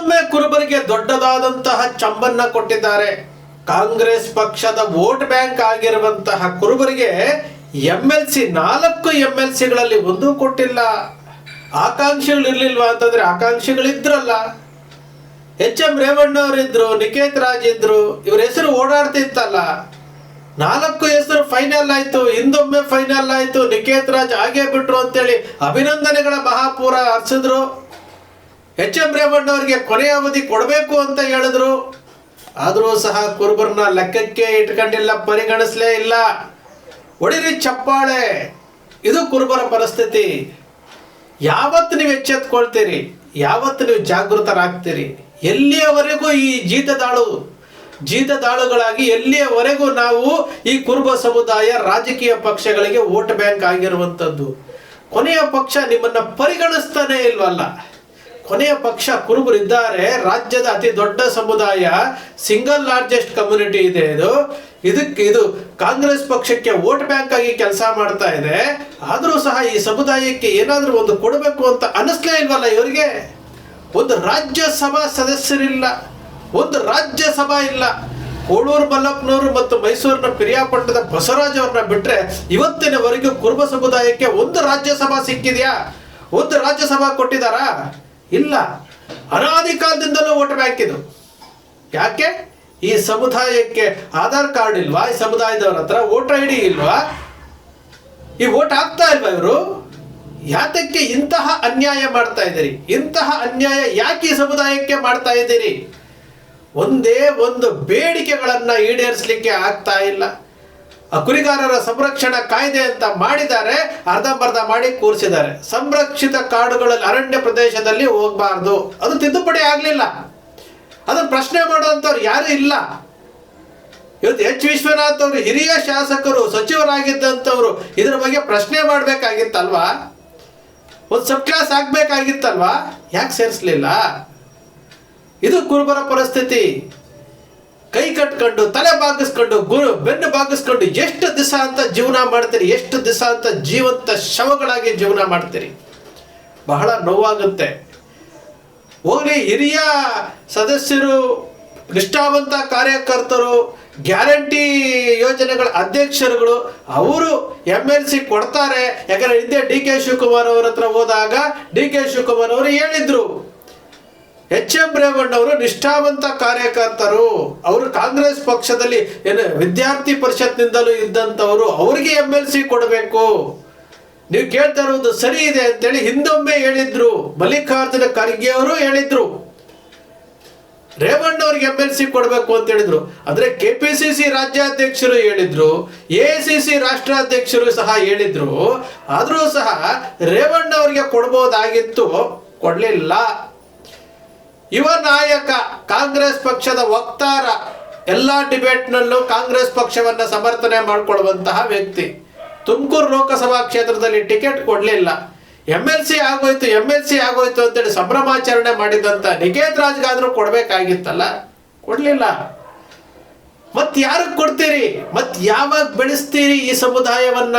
ಹಿಂದೊಮ್ಮೆ ಕುರುಬರಿಗೆ ದೊಡ್ಡದಾದಂತಹ ಚಂಬನ್ನ ಕೊಟ್ಟಿದ್ದಾರೆ. ಕಾಂಗ್ರೆಸ್ ಪಕ್ಷದ ವೋಟ್ ಬ್ಯಾಂಕ್ ಆಗಿರುವಂತಹ ಕುರುಬರಿಗೆ ಎಂ ಎಲ್ ಸಿ ನಾಲ್ಕು ಎಂ ಎಲ್ ಸಿಗಳಲ್ಲಿ ಒಂದೂ ಕೊಟ್ಟಿಲ್ಲ. ಆಕಾಂಕ್ಷಿಗಳು ಇರ್ಲಿಲ್ವಾ ಅಂತಂದ್ರೆ ಆಕಾಂಕ್ಷಿಗಳಿದ್ರಲ್ಲ ಎಚ್ ಎಂ ರೇವಣ್ಣವರಿದ್ರು ನಿಕೇತ್ ರಾಜ್ ಇದ್ರು, ಇವ್ರ ಹೆಸರು ಓಡಾಡ್ತಿತ್ತಲ್ಲ. ನಾಲ್ಕು ಹೆಸರು ಫೈನಲ್ ಆಯ್ತು, ಹಿಂದೊಮ್ಮೆ ಫೈನಲ್ ಆಯ್ತು, ನಿಕೇತ್ ರಾಜ್ ಆಗೇ ಬಿಟ್ರು ಅಂತೇಳಿ ಅಭಿನಂದನೆಗಳ ಮಹಾಪೂರ ಹರ್ಸಿದ್ರು. ಎಚ್ ಎಂ ರೇವಣ್ಣವರಿಗೆ ಕೊನೆಯ ಅವಧಿ ಕೊಡಬೇಕು ಅಂತ ಹೇಳಿದ್ರು. ಆದರೂ ಸಹ ಕುರುಬರನ್ನ ಲೆಕ್ಕಕ್ಕೆ ಇಟ್ಕೊಂಡಿಲ್ಲ, ಪರಿಗಣಿಸಲೇ ಇಲ್ಲ. ಒಡಿರಿ ಚಪ್ಪಾಳೆ, ಇದು ಕುರುಬರ ಪರಿಸ್ಥಿತಿ. ಯಾವತ್ತು ನೀವು ಎಚ್ಚೆತ್ಕೊಳ್ತೀರಿ? ಯಾವತ್ತು ನೀವು ಜಾಗೃತರಾಗ್ತೀರಿ? ಎಲ್ಲಿಯವರೆಗೂ ಈ ಜೀತದಾಳು ಜೀತದಾಳುಗಳಾಗಿ ಎಲ್ಲಿಯವರೆಗೂ ನಾವು ಈ ಕುರುಬ ಸಮುದಾಯ ರಾಜಕೀಯ ಪಕ್ಷಗಳಿಗೆ ವೋಟ್ ಬ್ಯಾಂಕ್ ಆಗಿರುವಂಥದ್ದು? ಕೊನೆಯ ಪಕ್ಷ ನಿಮ್ಮನ್ನ ಪರಿಗಣಿಸ್ತಾನೆ ಇಲ್ವಲ್ಲ? ಕೊನೆಯ ಪಕ್ಷ ಕುರುಬರಿದ್ದಾರೆ. ರಾಜ್ಯದ ಅತಿ ದೊಡ್ಡ ಸಮುದಾಯ ಸಿಂಗಲ್ ಲಾರ್ಜೆಸ್ಟ್ ಕಮ್ಯುನಿಟಿ ಇದೆ ಇದು. ಇದಕ್ಕೆ ಇದು ಕಾಂಗ್ರೆಸ್ ಪಕ್ಷಕ್ಕೆ ವೋಟ್ ಬ್ಯಾಂಕ್ ಆಗಿ ಕೆಲಸ ಮಾಡ್ತಾ ಇದೆ. ಆದರೂ ಸಹ ಈ ಸಮುದಾಯಕ್ಕೆ ಏನಾದರೂ ಒಂದು ಕೊಡಬೇಕು ಅಂತ ಅನಿಸ್ಲೇ ಇಲ್ವಲ್ಲ ಇವರಿಗೆ? ಒಂದು ರಾಜ್ಯಸಭಾ ಸದಸ್ಯರಿಲ್ಲ. ಒಂದು ರಾಜ್ಯಸಭಾ ಇಲ್ಲ. ಕೋಳೂರು ಮಲ್ಲಪ್ಪನವರು ಮತ್ತು ಮೈಸೂರಿನ ಪಿರಿಯಾಪಟ್ಟದ ಬಸವರಾಜ್ ಅವ್ರನ್ನ ಬಿಟ್ರೆ ಇವತ್ತಿನವರೆಗೂ ಕುರುಬ ಸಮುದಾಯಕ್ಕೆ ಒಂದು ರಾಜ್ಯಸಭಾ ಸಿಕ್ಕಿದೆಯಾ? ಒಂದು ರಾಜ್ಯಸಭಾ ಕೊಟ್ಟಿದ್ದಾರಾ? ಇಲ್ಲ. ಅನಾದಿ ಕಾಲದಿಂದಲೂ ವೋಟ್ ಬ್ಯಾಂಕ್ ಇದು ಯಾಕೆ? ಈ ಸಮುದಾಯಕ್ಕೆ ಆಧಾರ್ ಕಾರ್ಡ್ ಇಲ್ವಾ? ಈ ಸಮುದಾಯದವ್ರ ಹತ್ರ ವೋಟರ್ ಐ ಡಿ ಇಲ್ವಾ? ಈ ವೋಟ್ ಆಗ್ತಾ ಇಲ್ವಾ ಇವರು? ಯಾತಕ್ಕೆ ಇಂತಹ ಅನ್ಯಾಯ ಮಾಡ್ತಾ ಇದ್ದೀರಿ? ಇಂತಹ ಅನ್ಯಾಯ ಯಾಕೆ ಈ ಸಮುದಾಯಕ್ಕೆ ಮಾಡ್ತಾ ಇದ್ದೀರಿ? ಒಂದೇ ಒಂದು ಬೇಡಿಕೆಗಳನ್ನ ಈಡೇರಿಸಲಿಕ್ಕೆ ಆಗ್ತಾ ಇಲ್ಲ. ಕುರಿಗಾರರ ಸಂರಕ್ಷಣಾ ಕಾಯ್ದೆ ಅಂತ ಮಾಡಿದ್ದಾರೆ ಅರ್ಧಂಬರ್ಧ ಮಾಡಿ ಕೂರಿಸಿದ್ದಾರೆ. ಸಂರಕ್ಷಿತ ಕಾಡುಗಳಲ್ಲಿ, ಅರಣ್ಯ ಪ್ರದೇಶದಲ್ಲಿ ಹೋಗಬಾರ್ದು. ಅದು ತಿದ್ದುಪಡಿ ಆಗಲಿಲ್ಲ. ಅದನ್ನು ಪ್ರಶ್ನೆ ಮಾಡುವಂಥವ್ರು ಯಾರು ಇಲ್ಲ. ಇವತ್ತು ಎಚ್ ವಿಶ್ವನಾಥ್ ಅವರು ಹಿರಿಯ ಶಾಸಕರು, ಸಚಿವರಾಗಿದ್ದಂಥವ್ರು ಇದ್ರ ಬಗ್ಗೆ ಪ್ರಶ್ನೆ ಮಾಡಬೇಕಾಗಿತ್ತಲ್ವಾ? ಒಂದು ಸಬ್ ಕ್ಲಾಸ್ ಆಗ್ಬೇಕಾಗಿತ್ತಲ್ವಾ? ಯಾಕೆ ಸೇರಿಸ್ಲಿಲ್ಲ? ಇದು ಕುರುಬರ ಪರಿಸ್ಥಿತಿ. ಕೈ ಕಟ್ಕೊಂಡು, ತಲೆ ಬಾಗಿಸ್ಕೊಂಡು, ಗುರು, ಬೆನ್ನು ಬಾಗಿಸ್ಕೊಂಡು ಎಷ್ಟು ದಿವಸ ಅಂತ ಜೀವನ ಮಾಡ್ತೀರಿ, ಎಷ್ಟು ದಿವಸ ಅಂತ ಜೀವಂತ ಶವಗಳಾಗಿ ಜೀವನ ಮಾಡ್ತೀರಿ? ಬಹಳ ನೋವಾಗುತ್ತೆ. ಹೋಗ್ಲಿ, ಹಿರಿಯ ಸದಸ್ಯರು, ನಿಷ್ಠಾವಂತ ಕಾರ್ಯಕರ್ತರು, ಗ್ಯಾರಂಟಿ ಯೋಜನೆಗಳ ಅಧ್ಯಕ್ಷರುಗಳು, ಅವರು ಎಂ ಎಲ್ ಸಿ ಕೊಡ್ತಾರೆ. ಯಾಕಂದ್ರೆ ಹಿಂದೆ ಡಿ ಕೆ ಶಿವಕುಮಾರ್ ಅವ್ರ ಹತ್ರ ಹೋದಾಗ ಡಿ ಕೆ ಶಿವಕುಮಾರ್ ಅವರು ಹೇಳಿದ್ರು ಎಚ್ ಎಂ ರೇವಣ್ಣವರು ನಿಷ್ಠಾವಂತ ಕಾರ್ಯಕರ್ತರು. ಅವರು ಕಾಂಗ್ರೆಸ್ ಪಕ್ಷದಲ್ಲಿ ಏನು ವಿದ್ಯಾರ್ಥಿ ಪರಿಷತ್ನಿಂದಲೂ ಇದ್ದಂಥವರು ಅವರಿಗೆ ಎಂ ಎಲ್ ಸಿ ಕೊಡಬೇಕು. ನೀವು ಕೇಳ್ತಾ ಇರೋದು ಸರಿ ಇದೆ ಅಂತೇಳಿ ಹಿಂದೊಮ್ಮೆ ಹೇಳಿದ್ರು. ಮಲ್ಲಿಕಾರ್ಜುನ ಖರ್ಗೆ ಅವರು ಹೇಳಿದ್ರು. ರೇವಣ್ಣವ್ರಿಗೆ ಎಂ ಎಲ್ ಸಿ ಕೊಡಬೇಕು ಅಂತ ಹೇಳಿದ್ರು. ಅಂದ್ರೆ ಕೆ ಪಿ ಸಿ ಸಿ ರಾಜ್ಯಾಧ್ಯಕ್ಷರು ಹೇಳಿದ್ರು ಎ ಸಿ ಸಿ ರಾಷ್ಟ್ರಾಧ್ಯಕ್ಷರು ಸಹ ಹೇಳಿದ್ರು. ಆದರೂ ಸಹ ರೇವಣ್ಣ ಅವ್ರಿಗೆ ಕೊಡ್ಬೋದಾಗಿತ್ತು. ಕೊಡ್ಲಿಲ್ಲ. ಯುವ ನಾಯಕ ಕಾಂಗ್ರೆಸ್ ಪಕ್ಷದ ವಕ್ತಾರ ಎಲ್ಲ ಡಿಬೇಟ್ನಲ್ಲೂ ಕಾಂಗ್ರೆಸ್ ಪಕ್ಷವನ್ನ ಸಮರ್ಥನೆ ಮಾಡಿಕೊಳ್ಳುವಂತಹ ವ್ಯಕ್ತಿ. ತುಮಕೂರು ಲೋಕಸಭಾ ಕ್ಷೇತ್ರದಲ್ಲಿ ಟಿಕೆಟ್ ಕೊಡಲಿಲ್ಲ. ಎಂ ಎಲ್ ಸಿ ಆಗೋಯ್ತು ಎಂ ಎಲ್ ಸಿ ಆಗೋಯ್ತು ಅಂತೇಳಿ ಸಂಭ್ರಮಾಚರಣೆ ಮಾಡಿದಂತ ನಿಕೇತ್ ರಾಜ್ಗಾದ್ರೂ ಕೊಡ್ಬೇಕಾಗಿತ್ತಲ್ಲ? ಕೊಡ್ಲಿಲ್ಲ. ಮತ್ ಯಾರಿಗೆ ಕೊಡ್ತೀರಿ? ಮತ್ ಯಾವಾಗ ಬೆಳೆಸ್ತೀರಿ ಈ ಸಮುದಾಯವನ್ನ?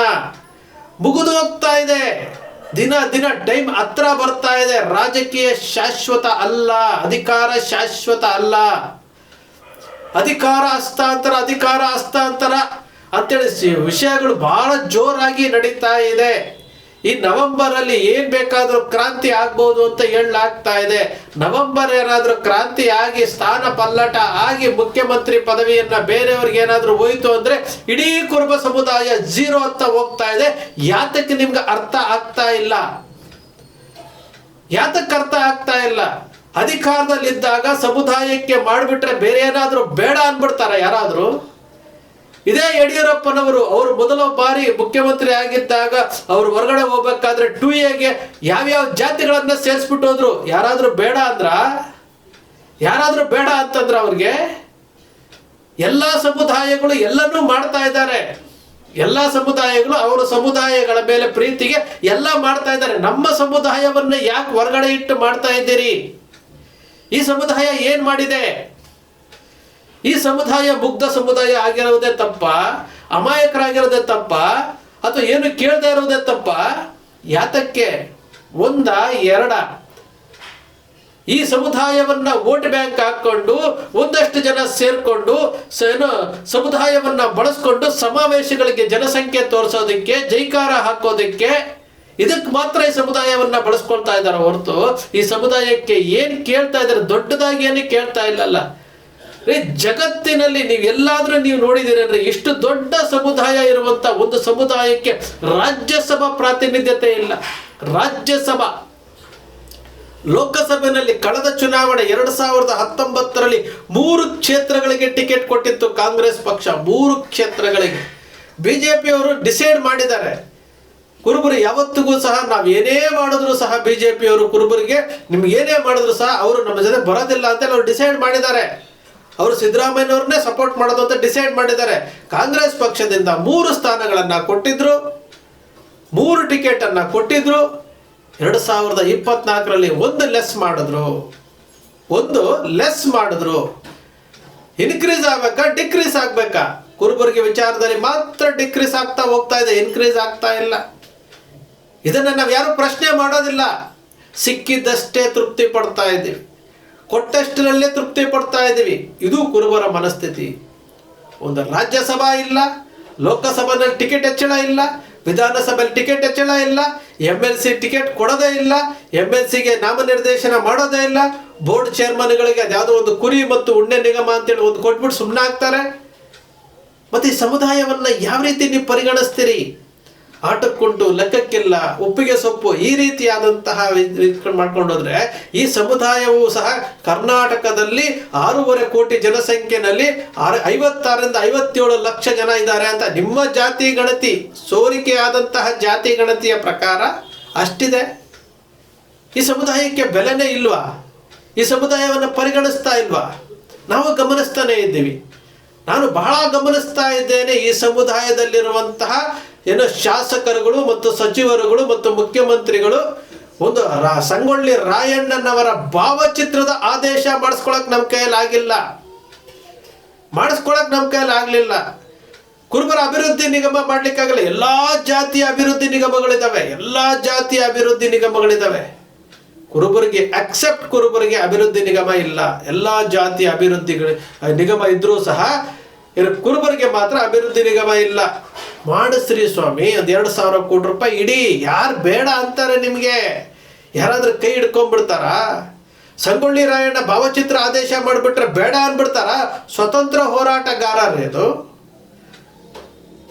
ಮುಗಿದು ಹೋಗ್ತಾ ಇದೆ. ದಿನ ದಿನ ಟೈಮ್ ಹತ್ರ ಬರ್ತಾ ಇದೆ. ರಾಜಕೀಯ ಶಾಶ್ವತ ಅಲ್ಲ, ಅಧಿಕಾರ ಶಾಶ್ವತ ಅಲ್ಲ. ಅಧಿಕಾರ ಹಸ್ತಾಂತರ ಅಧಿಕಾರ ಹಸ್ತಾಂತರ ಅಂತೇಳಿ ವಿಷಯಗಳು ಬಹಳ ಜೋರಾಗಿ ನಡೀತಾ ಇದೆ. ಈ ನವೆಂಬರ್ ಅಲ್ಲಿ ಏನ್ ಬೇಕಾದ್ರೂ ಕ್ರಾಂತಿ ಆಗ್ಬೋದು ಅಂತ ಹೇಳಲಾಗ್ತಾ ಇದೆ. ನವೆಂಬರ್ ಏನಾದ್ರೂ ಕ್ರಾಂತಿ ಆಗಿ, ಸ್ಥಾನ ಪಲ್ಲಟ ಆಗಿ ಮುಖ್ಯಮಂತ್ರಿ ಪದವಿಯನ್ನ ಬೇರೆಯವ್ರಿಗೆ ಏನಾದ್ರೂ ಹೋಯ್ತು ಅಂದ್ರೆ ಇಡೀ ಕುರುಬ ಸಮುದಾಯ ಜೀರೋ ಅಂತ ಹೋಗ್ತಾ ಇದೆ. ಯಾತಕ್ಕೆ ನಿಮ್ಗೆ ಅರ್ಥ ಆಗ್ತಾ ಇಲ್ಲ? ಯಾತಕ್ಕೆ ಅರ್ಥ ಆಗ್ತಾ ಇಲ್ಲ? ಅಧಿಕಾರದಲ್ಲಿದ್ದಾಗ ಸಮುದಾಯಕ್ಕೆ ಮಾಡಿಬಿಟ್ರೆ ಬೇರೆ ಏನಾದ್ರೂ ಬೇಡ ಅನ್ಬಿಡ್ತಾರ ಯಾರಾದ್ರೂ? ಇದೇ ಯಡಿಯೂರಪ್ಪನವರು ಅವರು ಮೊದಲ ಬಾರಿ ಮುಖ್ಯಮಂತ್ರಿ ಆಗಿದ್ದಾಗ ಅವರು ಹೊರಗಡೆ ಹೋಗ್ಬೇಕಾದ್ರೆ ಟು ಎಗೆ ಯಾವ್ಯಾವ ಜಾತಿಗಳನ್ನ ಸೇರಿಸ್ಬಿಟ್ಟು ಹೋದ್ರು? ಯಾರಾದ್ರೂ ಬೇಡ ಅಂದ್ರ? ಯಾರಾದ್ರೂ ಬೇಡ ಅಂತಂದ್ರ ಅವ್ರಿಗೆ? ಎಲ್ಲಾ ಸಮುದಾಯಗಳು ಎಲ್ಲನೂ ಮಾಡ್ತಾ ಇದ್ದಾರೆ. ಎಲ್ಲ ಸಮುದಾಯಗಳು ಅವರ ಸಮುದಾಯಗಳ ಮೇಲೆ ಪ್ರೀತಿಗೆ ಎಲ್ಲ ಮಾಡ್ತಾ ಇದ್ದಾರೆ. ನಮ್ಮ ಸಮುದಾಯವನ್ನ ಯಾಕೆ ಹೊರಗಡೆ ಇಟ್ಟು ಮಾಡ್ತಾ ಇದ್ದೀರಿ? ಈ ಸಮುದಾಯ ಏನ್ ಮಾಡಿದೆ? ಈ ಸಮುದಾಯ, ಮುಗ್ಧ ಸಮುದಾಯ ಆಗಿರೋದೇ ತಪ್ಪ, ಅಮಾಯಕರಾಗಿರೋದೇ ತಪ್ಪ, ಅಥವಾ ಏನು ಕೇಳದೆ ಇರೋದೇ ತಪ್ಪ? ಯಾತಕ್ಕೆ? ಒಂದ, ಎರಡ. ಈ ಸಮುದಾಯವನ್ನ ವೋಟ್ ಬ್ಯಾಂಕ್ ಹಾಕೊಂಡು ಒಂದಷ್ಟು ಜನ ಸೇರ್ಕೊಂಡು ಏನು, ಸಮುದಾಯವನ್ನ ಬಳಸ್ಕೊಂಡು ಸಮಾವೇಶಗಳಿಗೆ ಜನಸಂಖ್ಯೆ ತೋರಿಸೋದಕ್ಕೆ, ಜೈಕಾರ ಹಾಕೋದಕ್ಕೆ ಇದಕ್ಕೆ ಮಾತ್ರ ಈ ಸಮುದಾಯವನ್ನ ಬಳಸ್ಕೊಳ್ತಾ ಇದ್ದಾರೆ ಹೊರತು, ಈ ಸಮುದಾಯಕ್ಕೆ ಏನ್ ಕೇಳ್ತಾ ಇದ್ದಾರೆ, ದೊಡ್ಡದಾಗಿ ಏನು ಕೇಳ್ತಾ ಇಲ್ಲಲ್ಲ. ರೀ ಜಗತ್ತಿನಲ್ಲಿ ನೀವು ಎಲ್ಲಾದ್ರೂ ನೀವು ನೋಡಿದಿರಿ ಅಂದ್ರೆ ಇಷ್ಟು ದೊಡ್ಡ ಸಮುದಾಯ ಇರುವಂತ ಒಂದು ಸಮುದಾಯಕ್ಕೆ ರಾಜ್ಯಸಭಾ ಪ್ರಾತಿನಿಧ್ಯತೆ ಇಲ್ಲ. ರಾಜ್ಯಸಭಾ. ಲೋಕಸಭೆಯಲ್ಲಿ ಕಳೆದ ಚುನಾವಣೆ ಎರಡು ಸಾವಿರದ ಹತ್ತೊಂಬತ್ತರಲ್ಲಿ ಮೂರು ಕ್ಷೇತ್ರಗಳಿಗೆ ಟಿಕೆಟ್ ಕೊಟ್ಟಿತ್ತು ಕಾಂಗ್ರೆಸ್ ಪಕ್ಷ, ಮೂರು ಕ್ಷೇತ್ರಗಳಿಗೆ. ಬಿಜೆಪಿಯವರು ಡಿಸೈಡ್ ಮಾಡಿದ್ದಾರೆ. ಕುರುಬರು ಯಾವತ್ತಿಗೂ ಸಹ ನಾವು ಏನೇ ಮಾಡಿದ್ರು ಸಹ ಬಿಜೆಪಿಯವರು ಕುರುಬರಿಗೆ, ನಿಮ್ಗೆ ಏನೇ ಮಾಡಿದ್ರು ಸಹ ಅವರು ನಮ್ಮ ಜೊತೆ ಬರೋದಿಲ್ಲ ಅಂತ ಅವರು ಡಿಸೈಡ್ ಮಾಡಿದ್ದಾರೆ. ಅವರು ಸಿದ್ದರಾಮಯ್ಯನವ್ರನ್ನೇ ಸಪೋರ್ಟ್ ಮಾಡೋದು ಅಂತ ಡಿಸೈಡ್ ಮಾಡಿದ್ದಾರೆ. ಕಾಂಗ್ರೆಸ್ ಪಕ್ಷದಿಂದ ಮೂರು ಸ್ಥಾನಗಳನ್ನ ಕೊಟ್ಟಿದ್ರು. ಮೂರು ಟಿಕೆಟ್ ಅನ್ನ ಕೊಟ್ಟಿದ್ರು. ಎರಡು ಸಾವಿರದ ಇಪ್ಪತ್ನಾಲ್ಕರಲ್ಲಿ ಒಂದು ಲೆಸ್ ಮಾಡಿದ್ರು. ಒಂದು ಲೆಸ್ ಮಾಡಿದ್ರು. ಇನ್ಕ್ರೀಸ್ ಆಗ್ಬೇಕಾ? ಡಿಕ್ರೀಸ್ ಆಗ್ಬೇಕಾ? ಕುರುಬರಿಗೆ ವಿಚಾರದಲ್ಲಿ ಮಾತ್ರ ಡಿಕ್ರೀಸ್ ಆಗ್ತಾ ಹೋಗ್ತಾ ಇದೆ. ಇನ್ಕ್ರೀಸ್ ಆಗ್ತಾ ಇಲ್ಲ. ಇದನ್ನ ನಾವು ಯಾರು ಪ್ರಶ್ನೆ ಮಾಡೋದಿಲ್ಲ. ಸಿಕ್ಕಿದ್ದಷ್ಟೇ ತೃಪ್ತಿ ಪಡ್ತಾ ಇದ್ದೀವಿ. ಕೊಟ್ಟಷ್ಟರಲ್ಲೇ ತೃಪ್ತಿ ಪಡ್ತಾ ಇದ್ದೀವಿ. ಇದು ಕುರುಬರ ಮನಸ್ಥಿತಿ. ಒಂದು ರಾಜ್ಯಸಭಾ ಇಲ್ಲ ಲೋಕಸಭೆಯಲ್ಲಿ ಟಿಕೆಟ್ ಹೆಚ್ಚಳ ಇಲ್ಲ, ವಿಧಾನಸಭೆಯಲ್ಲಿ ಟಿಕೆಟ್ ಹೆಚ್ಚಳ ಇಲ್ಲ ಎಂ ಎಲ್ ಸಿ ಟಿಕೆಟ್ ಕೊಡೋದೇ ಇಲ್ಲ ಎಂ ಎಲ್ ಸಿಗೆ ನಾಮನಿರ್ದೇಶನ ಮಾಡೋದೇ ಇಲ್ಲ, ಬೋರ್ಡ್ ಚೇರ್ಮನ್ಗಳಿಗೆ ಅದ್ಯಾವುದೋ ಒಂದು ಕುರಿ ಮತ್ತು ಉಣ್ಣೆ ನಿಗಮ ಅಂತೇಳಿ ಒಂದು ಕೊಟ್ಬಿಟ್ಟು ಸುಮ್ಮನೆ ಆಗ್ತಾರೆ ಮತ್ತೆ ಈ ಸಮುದಾಯವನ್ನ ಯಾವ ರೀತಿ ನೀವು ಪರಿಗಣಿಸ್ತೀರಿ? ಆಟಕ್ಕುಂಟು ಲೆಕ್ಕಕ್ಕಿಲ್ಲ ಉಪ್ಪಿಗೆ ಸೊಪ್ಪು ಈ ರೀತಿಯಾದಂತಹ ಮಾಡ್ಕೊಂಡೋದ್ರೆ ಈ ಸಮುದಾಯವು ಸಹ ಕರ್ನಾಟಕದಲ್ಲಿ ಆರೂವರೆ ಕೋಟಿ ಜನಸಂಖ್ಯೆನಲ್ಲಿ ಐವತ್ತಾರರಿಂದ ಐವತ್ತೇಳು ಲಕ್ಷ ಜನ ಇದ್ದಾರೆ ಅಂತ ನಿಮ್ಮ ಜಾತಿ ಗಣತಿ, ಸೋರಿಕೆ ಆದಂತಹ ಜಾತಿ ಗಣತಿಯ ಪ್ರಕಾರ ಅಷ್ಟಿದೆ. ಈ ಸಮುದಾಯಕ್ಕೆ ಬೆಲೆನೇ ಇಲ್ವಾ? ಈ ಸಮುದಾಯವನ್ನು ಪರಿಗಣಿಸ್ತಾ ಇಲ್ವಾ? ನಾವು ಗಮನಿಸ್ತಾನೆ ಇದ್ದೀವಿ. ನಾನು ಬಹಳ ಗಮನಿಸ್ತಾ ಇದ್ದೇನೆ ಈ ಸಮುದಾಯದಲ್ಲಿರುವಂತಹ ಏನು ಶಾಸಕರುಗಳು ಮತ್ತು ಸಚಿವರುಗಳು ಮತ್ತು ಮುಖ್ಯಮಂತ್ರಿಗಳು ಒಂದು ಸಂಗೊಳ್ಳಿ ರಾಯಣ್ಣನವರ ಭಾವಚಿತ್ರದ ಆದೇಶ ಮಾಡಿಸ್ಕೊಳಕ್ ನಮ್ಮ ಕೈಯಲ್ಲಿ ಆಗಿಲ್ಲ. ಮಾಡಿಸ್ಕೊಳಕ್ ನಮ್ಮ ಕೈಯಲ್ಲಿ ಆಗಲಿಲ್ಲ. ಕುರುಬರ ಅಭಿವೃದ್ಧಿ ನಿಗಮ ಮಾಡ್ಲಿಕ್ಕಾಗಲ್ಲ. ಎಲ್ಲಾ ಜಾತಿಯ ಅಭಿವೃದ್ಧಿ ನಿಗಮಗಳಿದ್ದಾವೆ ಎಲ್ಲಾ ಜಾತಿಯ ಅಭಿವೃದ್ಧಿ ನಿಗಮಗಳಿದ್ದಾವೆ ಕುರುಬರಿಗೆ ಅಕ್ಸೆಪ್ಟ್ ಕುರುಬರಿಗೆ ಅಭಿವೃದ್ಧಿ ನಿಗಮ ಇಲ್ಲ. ಎಲ್ಲಾ ಜಾತಿಯ ಅಭಿವೃದ್ಧಿಗಳು, ನಿಗಮ ಇದ್ರೂ ಸಹ ಕುರುಬರಿಗೆ ಮಾತ್ರ ಅಭಿವೃದ್ಧಿ ನಿಗಮ ಇಲ್ಲ. ಮಾಡಿಸ್ರಿ ಸ್ವಾಮಿ ಅದು ಎರಡು ಸಾವಿರ ಕೋಟಿ ರೂಪಾಯಿ ಇಡೀ. ಯಾರು ಬೇಡ ಅಂತಾರೆ ನಿಮಗೆ? ಯಾರಾದರೂ ಕೈ ಹಿಡ್ಕೊಂಡ್ಬಿಡ್ತಾರ? ಸಂಗೊಳ್ಳಿ ರಾಯಣ್ಣ ಭಾವಚಿತ್ರ ಆದೇಶ ಮಾಡಿಬಿಟ್ರೆ ಬೇಡ ಅನ್ಬಿಡ್ತಾರ ಸ್ವತಂತ್ರ ಹೋರಾಟಗಾರರೇ ಇದು.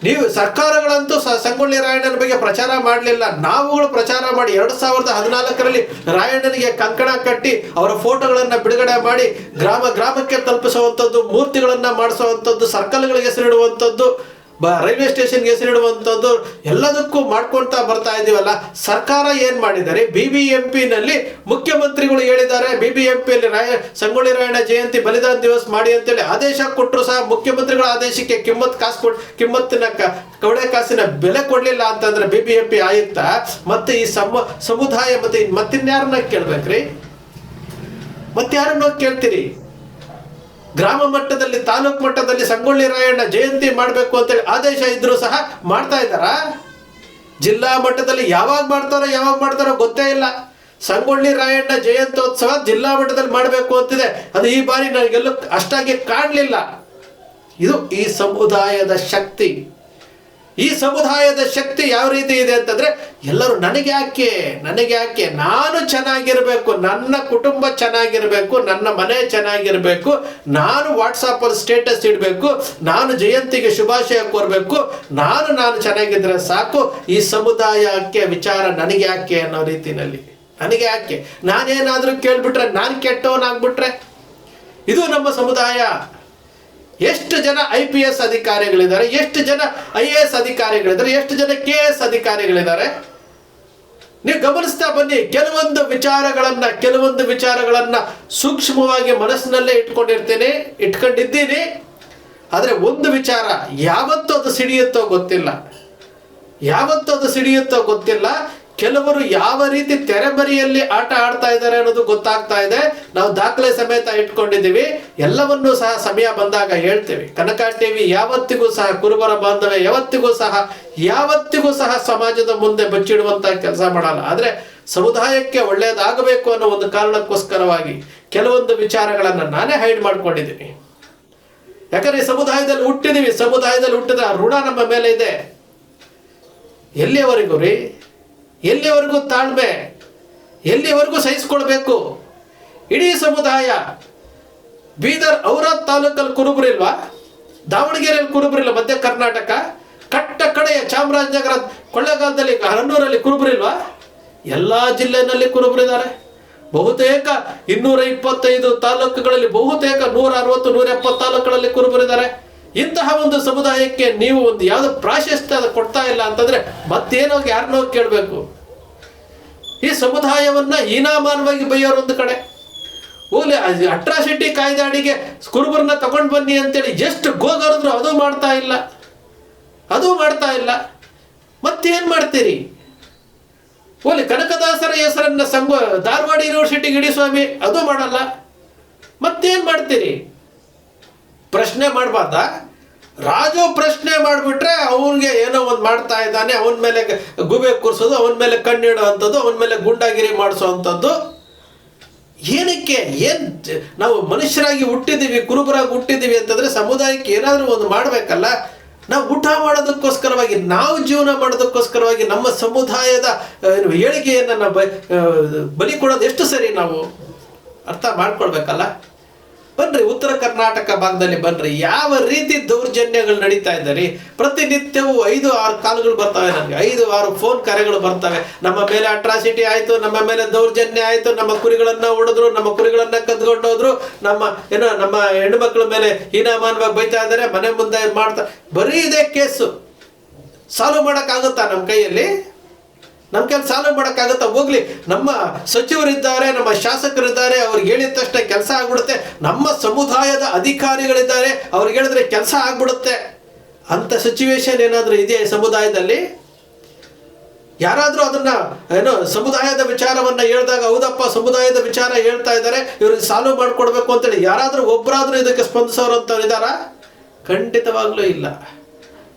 ನೀವು ಸರ್ಕಾರಗಳಂತೂ ಸಂಗೊಳ್ಳಿ ರಾಯಣ್ಣನ ಬಗ್ಗೆ ಪ್ರಚಾರ ಮಾಡಲಿಲ್ಲ. ನಾವುಗಳು ಪ್ರಚಾರ ಮಾಡಿ ಎರಡು ಸಾವಿರದ ಹದಿನಾಲ್ಕರಲ್ಲಿ ರಾಯಣ್ಣನಿಗೆ ಕಂಕಣ ಕಟ್ಟಿ ಅವರ ಫೋಟೋಗಳನ್ನು ಬಿಡುಗಡೆ ಮಾಡಿ ಗ್ರಾಮ ಗ್ರಾಮಕ್ಕೆ ತಲುಪಿಸುವಂಥದ್ದು, ಮೂರ್ತಿಗಳನ್ನು ಮಾಡಿಸುವಂಥದ್ದು, ಸರ್ಕಲ್ಗಳಿಗೆ ಹೆಸರಿಡುವಂಥದ್ದು ಬ, ರೈಲ್ವೆ ಸ್ಟೇಷನ್ಗೆ ಹೆಸರಿಡುವಂಥದ್ದು ಎಲ್ಲದಕ್ಕೂ ಮಾಡ್ಕೊಳ್ತಾ ಬರ್ತಾ ಇದ್ದೀವಲ್ಲ ಸರ್ಕಾರ ಏನು ಮಾಡಿದ್ದಾರೆ? ಬಿ ಬಿ ಎಂ ಪಿನಲ್ಲಿ ಮುಖ್ಯಮಂತ್ರಿಗಳು ಹೇಳಿದ್ದಾರೆ ಬಿ ಬಿ ಎಂ ಪಿಯಲ್ಲಿ ರಾಯ, ಸಂಗೊಳ್ಳಿ ರಾಯಣ್ಣ ಜಯಂತಿ ಬಲಿದಾನ ದಿವಸ ಮಾಡಿ ಅಂತೇಳಿ ಆದೇಶ ಕೊಟ್ಟರು ಸಹ ಮುಖ್ಯಮಂತ್ರಿಗಳ ಆದೇಶಕ್ಕೆ ಕಿಮ್ಮತ್ ಕಾಸು ಕೊಟ್, ಕಿಮ್ಮತ್ತಿನ ಕವಡೆ ಕಾಸಿನ ಬೆಲೆ ಕೊಡ್ಲಿಲ್ಲ ಅಂತಂದ್ರೆ ಬಿ ಬಿ ಎಂ ಪಿ ಆಯುಕ್ತ ಮತ್ತೆ ಈ ಸಮ, ಸಮುದಾಯ ಮತ್ತೆ ಮತ್ತಿನ್ಯಾರನ್ನ ಕೇಳ್ಬೇಕ್ರಿ? ಮತ್ತಾರನ್ನ ಕೇಳ್ತೀರಿ? ಗ್ರಾಮ ಮಟ್ಟದಲ್ಲಿ, ತಾಲೂಕು ಮಟ್ಟದಲ್ಲಿ ಸಂಗೊಳ್ಳಿ ರಾಯಣ್ಣ ಜಯಂತಿ ಮಾಡಬೇಕು ಅಂತೇಳಿ ಆದೇಶ ಇದ್ರೂ ಸಹ ಮಾಡ್ತಾ ಇದ್ದಾರಾ? ಜಿಲ್ಲಾ ಮಟ್ಟದಲ್ಲಿ ಯಾವಾಗ ಮಾಡ್ತಾರೋ ಯಾವಾಗ ಮಾಡ್ತಾರೋ ಗೊತ್ತೇ ಇಲ್ಲ. ಸಂಗೊಳ್ಳಿ ರಾಯಣ್ಣ ಜಯಂತ್ಯೋತ್ಸವ ಜಿಲ್ಲಾ ಮಟ್ಟದಲ್ಲಿ ಮಾಡಬೇಕು ಅಂತಿದೆ. ಅದು ಈ ಬಾರಿ ನನಗೆಲ್ಲೂ ಅಷ್ಟಾಗಿ ಕಾಣಲಿಲ್ಲ. ಇದು ಈ ಸಮುದಾಯದ ಶಕ್ತಿ. ಈ ಸಮುದಾಯದ ಶಕ್ತಿ ಯಾವ ರೀತಿ ಇದೆ ಅಂತಂದ್ರೆ ಎಲ್ಲರೂ ನನಗೆ ಯಾಕೆ ನನಗೆ ಯಾಕೆ, ನಾನು ಚೆನ್ನಾಗಿರಬೇಕು, ನನ್ನ ಕುಟುಂಬ ಚೆನ್ನಾಗಿರಬೇಕು, ನನ್ನ ಮನೆ ಚೆನ್ನಾಗಿರಬೇಕು, ನಾನು ವಾಟ್ಸಪ್ ಅಲ್ಲಿ ಸ್ಟೇಟಸ್ ಇಡಬೇಕು, ನಾನು ಜಯಂತಿಗೆ ಶುಭಾಶಯ ಕೋರ್ಬೇಕು, ನಾನು ನಾನು ಚೆನ್ನಾಗಿದ್ರೆ ಸಾಕು. ಈ ಸಮುದಾಯಕ್ಕೆ ವಿಚಾರ ನನಗೆ ಯಾಕೆ ಅನ್ನೋ ರೀತಿನಲ್ಲಿ ನನಗೆ ಯಾಕೆ? ನಾನೇನಾದ್ರೂ ಕೇಳ್ಬಿಟ್ರೆ, ನಾನು ಕೆಟ್ಟವನಾಗ್ಬಿಟ್ರೆ? ಇದು ನಮ್ಮ ಸಮುದಾಯ. ಎಷ್ಟು ಜನ ಐ ಪಿ ಎಸ್ ಅಧಿಕಾರಿಗಳಿದ್ದಾರೆ, ಎಷ್ಟು ಜನ ಐ ಎ ಎಸ್ ಅಧಿಕಾರಿಗಳಿದ್ದಾರೆ, ಎಷ್ಟು ಜನ ಕೆ ಎಸ್ ಅಧಿಕಾರಿಗಳಿದ್ದಾರೆ? ನೀವು ಗಮನಿಸ್ತಾ ಬನ್ನಿ, ಕೆಲವೊಂದು ವಿಚಾರಗಳನ್ನ ಕೆಲವೊಂದು ವಿಚಾರಗಳನ್ನ ಸೂಕ್ಷ್ಮವಾಗಿ ಮನಸ್ಸಿನಲ್ಲೇ ಇಟ್ಕೊಂಡಿರ್ತೇನೆ, ಇಟ್ಕೊಂಡಿದ್ದೀನಿ. ಆದರೆ ಒಂದು ವಿಚಾರ, ಯಾವತ್ತೂ ಅದು ಸಿಡಿಯುತ್ತೋ ಗೊತ್ತಿಲ್ಲ. ಯಾವತ್ತೂ ಅದು ಸಿಡಿಯುತ್ತೋ ಗೊತ್ತಿಲ್ಲ ಕೆಲವರು ಯಾವ ರೀತಿ ತೆರೆಬರಿಯಲ್ಲಿ ಆಟ ಆಡ್ತಾ ಇದ್ದಾರೆ ಅನ್ನೋದು ಗೊತ್ತಾಗ್ತಾ ಇದೆ. ನಾವು ದಾಖಲೆ ಸಮೇತ ಇಟ್ಕೊಂಡಿದ್ದೀವಿ. ಎಲ್ಲವನ್ನೂ ಸಹ ಸಮಯ ಬಂದಾಗ ಹೇಳ್ತೇವೆ. ಕನಕ ಟಿವಿ ಯಾವತ್ತಿಗೂ ಸಹ ಕುರುಬರ ಬಾಂಧವ್ಯ ಯಾವತ್ತಿಗೂ ಸಹ ಯಾವತ್ತಿಗೂ ಸಹ ಸಮಾಜದ ಮುಂದೆ ಬಚ್ಚಿಡುವಂತ ಕೆಲಸ ಮಾಡಲ್ಲ. ಆದ್ರೆ ಸಮುದಾಯಕ್ಕೆ ಒಳ್ಳೆಯದಾಗಬೇಕು ಅನ್ನೋ ಒಂದು ಕಾರಣಕ್ಕೋಸ್ಕರವಾಗಿ ಕೆಲವೊಂದು ವಿಚಾರಗಳನ್ನು ನಾನೇ ಹೈಡ್ ಮಾಡ್ಕೊಂಡಿದ್ದೀನಿ. ಯಾಕಂದ್ರೆ ಸಮುದಾಯದಲ್ಲಿ ಹುಟ್ಟಿದೀವಿ. ಸಮುದಾಯದಲ್ಲಿ ಹುಟ್ಟಿದ ಋಣ ನಮ್ಮ ಮೇಲೆ ಇದೆ. ಎಲ್ಲಿಯವರೆಗೂ ರೀ? ಎಲ್ಲಿವರೆಗೂ ತಾಳ್ಮೆ, ಎಲ್ಲಿವರೆಗೂ ಸಹಿಸ್ಕೊಳ್ಬೇಕು? ಇಡೀ ಸಮುದಾಯ, ಬೀದರ್ ಔರಾದ್ ತಾಲೂಕಲ್ಲಿ ಕುರುಬರಿಲ್ವಾ? ದಾವಣಗೆರೆಯಲ್ಲಿ ಕುರುಬರಿಲ್ಲ ಮಧ್ಯ ಕರ್ನಾಟಕ, ಕಟ್ಟ ಕಡೆಯ ಚಾಮರಾಜನಗರ ಕೊಳ್ಳೇಗಾಲದಲ್ಲಿ ಹನ್ನೂರಲ್ಲಿ ಕುರುಬರಿಲ್ವಾ? ಎಲ್ಲ ಜಿಲ್ಲೆನಲ್ಲಿ ಕುರುಬರಿದ್ದಾರೆ. ಬಹುತೇಕ ಇನ್ನೂರ ಇಪ್ಪತ್ತೈದು ತಾಲೂಕುಗಳಲ್ಲಿ, ಬಹುತೇಕ ನೂರ ಅರವತ್ತು, ನೂರ ಎಪ್ಪತ್ತು ತಾಲೂಕುಗಳಲ್ಲಿ ಕುರುಬರಿದ್ದಾರೆ. ಇಂತಹ ಒಂದು ಸಮುದಾಯಕ್ಕೆ ನೀವು ಒಂದು ಯಾವ್ದು ಪ್ರಾಶಸ್ತ್ಯ ಕೊಡ್ತಾ ಇಲ್ಲ ಅಂತಂದ್ರೆ ಮತ್ತೇನೋ ಯಾರನ್ನೋ ಕೇಳಬೇಕು. ಈ ಸಮುದಾಯವನ್ನ ಹೀನಾಮಾನವಾಗಿ ಬೈಯೋರು ಒಂದು ಕಡೆ. ಓಲೆ ಅಟ್ರಾಸಿಟಿ ಕಾಯ್ದೆ ಅಡಿಗೆ ಕುರುಬರನ್ನ ತಗೊಂಡು ಬನ್ನಿ ಅಂತೇಳಿ ಎಷ್ಟು ಗೋಗರಿದ್ರು ಅದು ಮಾಡ್ತಾ ಇಲ್ಲ. ಅದು ಮಾಡ್ತಾ ಇಲ್ಲ. ಮತ್ತೇನ್ ಮಾಡ್ತೀರಿ? ಓಲಿ ಕನಕದಾಸರ ಹೆಸರನ್ನ ಸಂಗ ಧಾರವಾಡ ಯೂನಿವರ್ಸಿಟಿ ಗಿಡಿಸ್ವಾಮಿ ಅದು ಮಾಡಲ್ಲ. ಮತ್ತೇನ್ ಮಾಡ್ತೀರಿ? ಪ್ರಶ್ನೆ ಮಾಡಬಾರ್ದ? ರಾಜು ಪ್ರಶ್ನೆ ಮಾಡಿಬಿಟ್ರೆ ಅವನಿಗೆ ಏನೋ ಒಂದು ಮಾಡ್ತಾ ಇದ್ದಾನೆ, ಅವನ ಮೇಲೆ ಗುಬೆ ಕೂರಿಸೋದು, ಅವನ ಮೇಲೆ ಕಣ್ಣಿಡೋ ಅಂಥದ್ದು ಅವನ ಮೇಲೆ ಗುಂಡಾಗಿರಿ ಮಾಡಿಸೋ ಅಂಥದ್ದು ಏನಕ್ಕೆ? ಏನ್ ನಾವು ಮನುಷ್ಯರಾಗಿ ಹುಟ್ಟಿದ್ದೀವಿ ಕುರುಬರಾಗಿ ಹುಟ್ಟಿದ್ದೀವಿ ಅಂತಂದ್ರೆ ಸಮುದಾಯಕ್ಕೆ ಏನಾದರೂ ಒಂದು ಮಾಡಬೇಕಲ್ಲ? ನಾವು ಊಟ ಮಾಡೋದಕ್ಕೋಸ್ಕರವಾಗಿ, ನಾವು ಜೀವನ ಮಾಡೋದಕ್ಕೋಸ್ಕರವಾಗಿ ನಮ್ಮ ಸಮುದಾಯದ ಏಳಿಗೆಯನ್ನು ಬಲಿ ಕೊಡೋದು ಎಷ್ಟು ಸರಿ ನಾವು ಅರ್ಥ ಮಾಡ್ಕೊಳ್ಬೇಕಲ್ಲ? ಬನ್ರಿ, ಉತ್ತರ ಕರ್ನಾಟಕ ಭಾಗದಲ್ಲಿ ಬನ್ರಿ. ಯಾವ ರೀತಿ ದೌರ್ಜನ್ಯಗಳು ನಡೀತಾ ಇದ್ದಾರೆ? ಪ್ರತಿನಿತ್ಯವೂ ಐದು, ಆರು ಕಾಲುಗಳು ಬರ್ತವೆ ನನಗೆ ಐದು, ಆರು ಫೋನ್ ಕರೆಗಳು ಬರ್ತವೆ. ನಮ್ಮ ಮೇಲೆ ಅಟ್ರಾಸಿಟಿ ಆಯಿತು, ನಮ್ಮ ಮೇಲೆ ದೌರ್ಜನ್ಯ ಆಯಿತು, ನಮ್ಮ ಕುರಿಗಳನ್ನ ಹೊಡೆದ್ರು, ನಮ್ಮ ಕುರಿಗಳನ್ನ ಕದ್ಕೊಂಡು ಹೋದ್ರು, ನಮ್ಮ ಏನ, ನಮ್ಮ ಹೆಣ್ಣುಮಕ್ಳ ಮೇಲೆ ಹೀನಾಮಾನವಾಗಿ ಬೈತಾ ಇದ್ದಾರೆ, ಮನೆ ಮುಂದೆ ಮಾಡ್ತಾ ಬರೀ ಇದೇ ಕೇಸು. ಸಾಲ್ವ್ ಮಾಡೋಕ್ಕಾಗುತ್ತಾ ನಮ್ಮ ಕೈಯಲ್ಲಿ? ನಮ್ಮ ಕೆಲಸ ಸಾಲ್ವ್ ಮಾಡೋಕ್ಕಾಗುತ್ತಾ? ಹೋಗ್ಲಿ. ನಮ್ಮ ಸಚಿವರಿದ್ದಾರೆ, ನಮ್ಮ ಶಾಸಕರಿದ್ದಾರೆ, ಅವ್ರಿಗೆ ಹೇಳಿದ ತಕ್ಷಣ ಕೆಲಸ ಆಗ್ಬಿಡುತ್ತೆ. ನಮ್ಮ ಸಮುದಾಯದ ಅಧಿಕಾರಿಗಳಿದ್ದಾರೆ, ಅವ್ರಿಗೆ ಹೇಳಿದ್ರೆ ಕೆಲಸ ಆಗ್ಬಿಡುತ್ತೆ. ಅಂತ ಸಿಚುವೇಶನ್ ಏನಾದರೂ ಇದೆಯಾ ಸಮುದಾಯದಲ್ಲಿ? ಯಾರಾದರೂ ಅದನ್ನ, ಏನೋ, ಸಮುದಾಯದ ವಿಚಾರವನ್ನ ಹೇಳಿದಾಗ, ಹೌದಪ್ಪ, ಸಮುದಾಯದ ವಿಚಾರ ಹೇಳ್ತಾ ಇದ್ದಾರೆ, ಇವ್ರಿಗೆ ಸಾಲ್ವ್ ಮಾಡ್ಕೊಡ್ಬೇಕು ಅಂತೇಳಿ ಯಾರಾದರೂ ಒಬ್ಬರಾದರೂ ಇದಕ್ಕೆ ಸ್ಪಂದಿಸೋರು ಅಂತ ಇದ್ದಾರಾ? ಖಂಡಿತವಾಗ್ಲೂ ಇಲ್ಲ.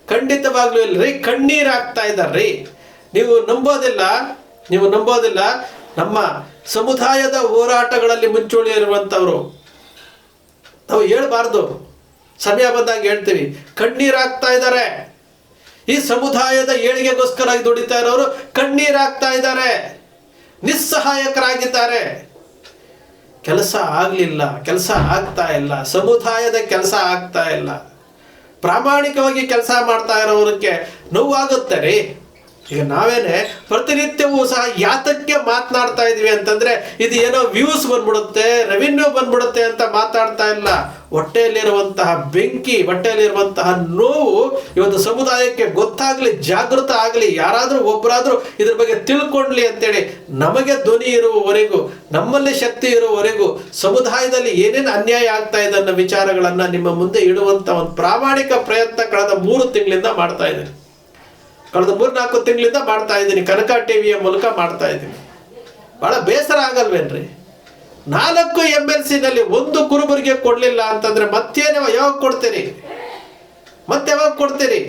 ಖಂಡಿತವಾಗ್ಲೂ ಇಲ್ಲ. ರೀ, ಕಣ್ಣೀರು ಇದ್ದಾರೆ ಇದ್ದಾರ್ರಿ ನೀವು ನಂಬೋದಿಲ್ಲ ನೀವು ನಂಬೋದಿಲ್ಲ, ನಮ್ಮ ಸಮುದಾಯದ ಹೋರಾಟಗಳಲ್ಲಿ ಮುಂಚೂಣಿ ಇರುವಂಥವ್ರು. ನಾವು ಹೇಳ್ಬಾರ್ದು. ಸಮಯ ಬಂದಾಗ ಹೇಳ್ತೀವಿ. ಕಣ್ಣೀರಾಗ್ತಾ ಇದ್ದಾರೆ. ಈ ಸಮುದಾಯದ ಏಳಿಗೆಗೋಸ್ಕರ ದುಡಿತಾ ಇರೋರು ಕಣ್ಣೀರಾಗ್ತಾ ಇದ್ದಾರೆ. ನಿಸ್ಸಹಾಯಕರಾಗಿದ್ದಾರೆ. ಕೆಲಸ ಆಗಲಿಲ್ಲ, ಕೆಲಸ ಆಗ್ತಾ ಇಲ್ಲ. ಸಮುದಾಯದ ಕೆಲಸ ಆಗ್ತಾ ಇಲ್ಲ. ಪ್ರಾಮಾಣಿಕವಾಗಿ ಕೆಲಸ ಮಾಡ್ತಾ ಇರೋರಕ್ಕೆ ನೋವಾಗುತ್ತೆ ರೀ. ಈಗ ನಾವೇನೆ ಪ್ರತಿನಿತ್ಯವೂ ಸಹ ಯಾತಕ್ಕೆ ಮಾತನಾಡ್ತಾ ಇದೀವಿ ಅಂತಂದ್ರೆ ಇದು ಏನೋ ವ್ಯೂಸ್ ಬಂದ್ಬಿಡುತ್ತೆ ರೆವಿನ್ಯೂ ಬಂದ್ಬಿಡುತ್ತೆ ಅಂತ ಮಾತಾಡ್ತಾ ಇಲ್ಲ. ಹೊಟ್ಟೆಯಲ್ಲಿರುವಂತಹ ಬೆಂಕಿ, ಹೊಟ್ಟೆಯಲ್ಲಿರುವಂತಹ ನೋವು ಇವತ್ತು ಸಮುದಾಯಕ್ಕೆ ಗೊತ್ತಾಗ್ಲಿ, ಜಾಗೃತ ಆಗಲಿ, ಯಾರಾದರೂ ಒಬ್ಬರಾದ್ರೂ ಇದ್ರ ಬಗ್ಗೆ ತಿಳ್ಕೊಂಡ್ಲಿ ಅಂತೇಳಿ ನಮಗೆ ಧ್ವನಿ ಇರುವವರೆಗೂ, ನಮ್ಮಲ್ಲಿ ಶಕ್ತಿ ಇರುವವರೆಗೂ ಸಮುದಾಯದಲ್ಲಿ ಏನೇನು ಅನ್ಯಾಯ ಆಗ್ತಾ ಇದೆ ಅನ್ನೋ ವಿಚಾರಗಳನ್ನ ನಿಮ್ಮ ಮುಂದೆ ಇಡುವಂತ ಒಂದು ಪ್ರಾಮಾಣಿಕ ಪ್ರಯತ್ನ ಕಳೆದ ಮೂರು ತಿಂಗಳಿಂದ ಮಾಡ್ತಾ ಇದ್ದೀನಿ ಕಳೆದ ಮೂರ್ನಾಲ್ಕು ತಿಂಗಳಿಂದ ಮಾಡ್ತಾ ಇದ್ದೀನಿ. ಕನಕ ಟಿವಿಯ ಮೂಲಕ ಮಾಡ್ತಾ ಇದ್ದೀನಿ. ಬಹಳ ಬೇಸರ ಆಗಲ್ವೇನ್ರಿ? ನಾಲ್ಕು ಎಂ ಎಲ್ ಸಿನಲ್ಲಿ ಒಂದು ಕುರುಬರಿಗೆ ಕೊಡ್ಲಿಲ್ಲ ಅಂತಂದ್ರೆ ಮತ್ತೇನು ಯಾವಾಗ ಕೊಡ್ತೀರಿ? ಮತ್ತೆ ಯಾವಾಗ ಕೊಡ್ತೀರಿ?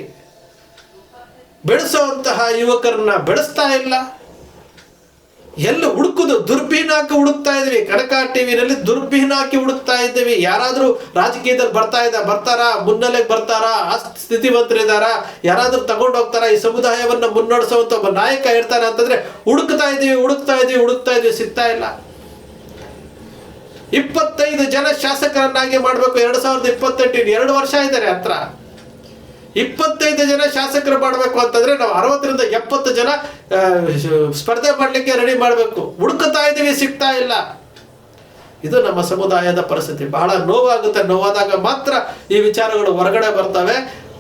ಬೆಳೆಸುವಂತಹ ಯುವಕರನ್ನ ಬೆಳೆಸ್ತಾ ಇಲ್ಲ. ಎಲ್ಲ ಹುಡುಕುದು? ದುರ್ಬೀನ್ ಹಾಕಿ ಹುಡುಕ್ತಾ ಇದ್ವಿ. ಕನಕ ಟಿವಿನಲ್ಲಿ ದುರ್ಬೀನ್ ಹಾಕಿ ಹುಡುಕ್ತಾ ಇದ್ದೀವಿ ಯಾರಾದ್ರೂ ರಾಜಕೀಯದಲ್ಲಿ ಬರ್ತಾ ಇದ್ದ ಬರ್ತಾರಾ? ಮುನ್ನೆಲೆಗೆ ಬರ್ತಾರಾ? ಆ ಸ್ಥಿತಿವಂತರಿದಾರ? ಯಾರಾದ್ರೂ ತಗೊಂಡು ಹೋಗ್ತಾರ? ಈ ಸಮುದಾಯವನ್ನ ಮುನ್ನಡೆಸುವಂತ ಒಬ್ಬ ನಾಯಕ ಇರ್ತಾನೆ ಅಂತಂದ್ರೆ ಹುಡುಕ್ತಾ ಇದೀವಿ ಹುಡುಕ್ತಾ ಇದೀವಿ ಹುಡುಕ್ತಾ ಇದೀವಿ, ಸಿಗ್ತಾ ಇಲ್ಲ. ಇಪ್ಪತ್ತೈದು ಜನ ಶಾಸಕರನ್ನಾಗಿ ಮಾಡಬೇಕು. ಎರಡು ಸಾವಿರದ ಇಪ್ಪತ್ತೆಂಟು, ಎರಡು ವರ್ಷ ಇದ್ದಾರೆ ಹತ್ರ. ಇಪ್ಪತ್ತೈದು ಜನ ಶಾಸಕರು ಮಾಡಬೇಕು ಅಂತಂದ್ರೆ ನಾವು ಅರವತ್ತರಿಂದ ಎಪ್ಪತ್ತು ಜನ ಸ್ಪರ್ಧೆ ಮಾಡಲಿಕ್ಕೆ ರೆಡಿ ಮಾಡಬೇಕು. ಹುಡುಕುತ್ತಾ ಇದ್ದೀವಿ, ಸಿಗ್ತಾ ಇಲ್ಲ. ಇದು ನಮ್ಮ ಸಮುದಾಯದ ಪರಿಸ್ಥಿತಿ. ಬಹಳ ನೋವಾಗುತ್ತೆ. ನೋವಾದಾಗ ಮಾತ್ರ ಈ ವಿಚಾರಗಳು ಹೊರಗಡೆ ಬರ್ತವೆ.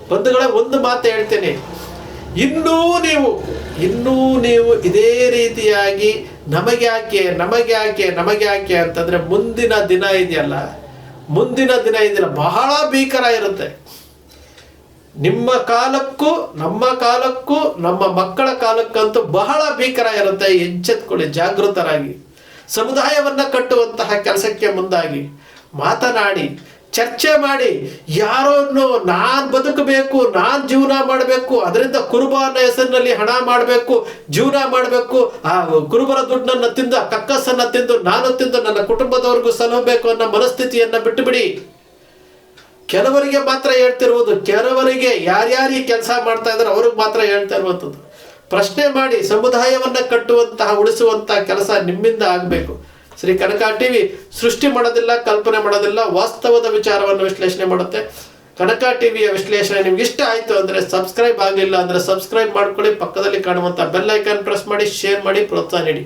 ಬಂಧುಗಳೇ, ಒಂದು ಮಾತು ಹೇಳ್ತೀನಿ. ಇನ್ನೂ ನೀವು ಇನ್ನೂ ನೀವು ಇದೇ ರೀತಿಯಾಗಿ ನಮಗ್ಯಾಕೆ ನಮಗ್ಯಾಕೆ ನಮಗ್ಯಾಕೆ ಅಂತಂದರೆ ನಮಗೆ ಯಾಕೆ ಅಂತಂದ್ರೆ ಮುಂದಿನ ದಿನ ಇದೆಯಲ್ಲ. ಮುಂದಿನ ದಿನ ಇದೆಯಲ್ಲ. ಬಹಳ ಭೀಕರ ಇರುತ್ತೆ. ನಿಮ್ಮ ಕಾಲಕ್ಕೂ, ನಮ್ಮ ಕಾಲಕ್ಕೂ, ನಮ್ಮ ಮಕ್ಕಳ ಕಾಲಕ್ಕಂತೂ ಬಹಳ ಭೀಕರ ಇರುತ್ತೆ. ಎಚ್ಚೆತ್ಕೊಳ್ಳಿ, ಜಾಗೃತರಾಗಿ. ಸಮುದಾಯವನ್ನ ಕಟ್ಟುವಂತಹ ಕೆಲಸಕ್ಕೆ ಮುಂದಾಗಿ. ಮಾತನಾಡಿ, ಚರ್ಚೆ ಮಾಡಿ. ಯಾರನ್ನು ನಾನ್ ಬದುಕಬೇಕು, ನಾನ್ ಜೀವನ ಮಾಡಬೇಕು, ಅದರಿಂದ ಕುರುಬ ಹೆಸರಿನಲ್ಲಿ ಹಣ ಮಾಡಬೇಕು, ಜೀವನ ಮಾಡಬೇಕು, ಆ ಕುರುಬರ ದುಡ್ಡನ್ನ ತಿಂದು ಕಕ್ಕಸನ್ನ ತಿಂದು, ನಾನು ತಿಂದು ನನ್ನ ಕುಟುಂಬದವರಿಗೂ ಸಲಹಬೇಕು ಅನ್ನೋ ಮನಸ್ಥಿತಿಯನ್ನ ಬಿಟ್ಟು ಬಿಡಿ ಕೆಲವರಿಗೆ ಮಾತ್ರ ಹೇಳ್ತಿರುವುದು, ಕೆಲವರಿಗೆ ಯಾರ್ಯಾರು ಕೆಲಸ ಮಾಡ್ತಾ ಇದ್ದಾರೆ ಅವ್ರಿಗೆ ಮಾತ್ರ ಹೇಳ್ತಾ ಇರುವಂಥದ್ದು. ಪ್ರಶ್ನೆ ಮಾಡಿ ಸಮುದಾಯವನ್ನು ಕಟ್ಟುವಂತಹ, ಉಳಿಸುವಂತಹ ಕೆಲಸ ನಿಮ್ಮಿಂದ ಆಗಬೇಕು. ಶ್ರೀ ಕನಕ ಟಿವಿ ಸೃಷ್ಟಿ ಮಾಡೋದಿಲ್ಲ, ಕಲ್ಪನೆ ಮಾಡೋದಿಲ್ಲ, ವಾಸ್ತವದ ವಿಚಾರವನ್ನು ವಿಶ್ಲೇಷಣೆ ಮಾಡುತ್ತೆ. ಕನಕ ಟಿವಿಯ ವಿಶ್ಲೇಷಣೆ ನಿಮ್ಗೆ ಇಷ್ಟ ಆಯ್ತು ಅಂದ್ರೆ ಸಬ್ಸ್ಕ್ರೈಬ್ ಆಗಲಿಲ್ಲ ಅಂದ್ರೆ ಸಬ್ಸ್ಕ್ರೈಬ್ ಮಾಡ್ಕೊಳ್ಳಿ, ಪಕ್ಕದಲ್ಲಿ ಕಾಣುವಂತ ಬೆಲ್ ಐಕಾನ್ ಪ್ರೆಸ್ ಮಾಡಿ, ಶೇರ್ ಮಾಡಿ, ಪ್ರೋತ್ಸಾಹ ನೀಡಿ.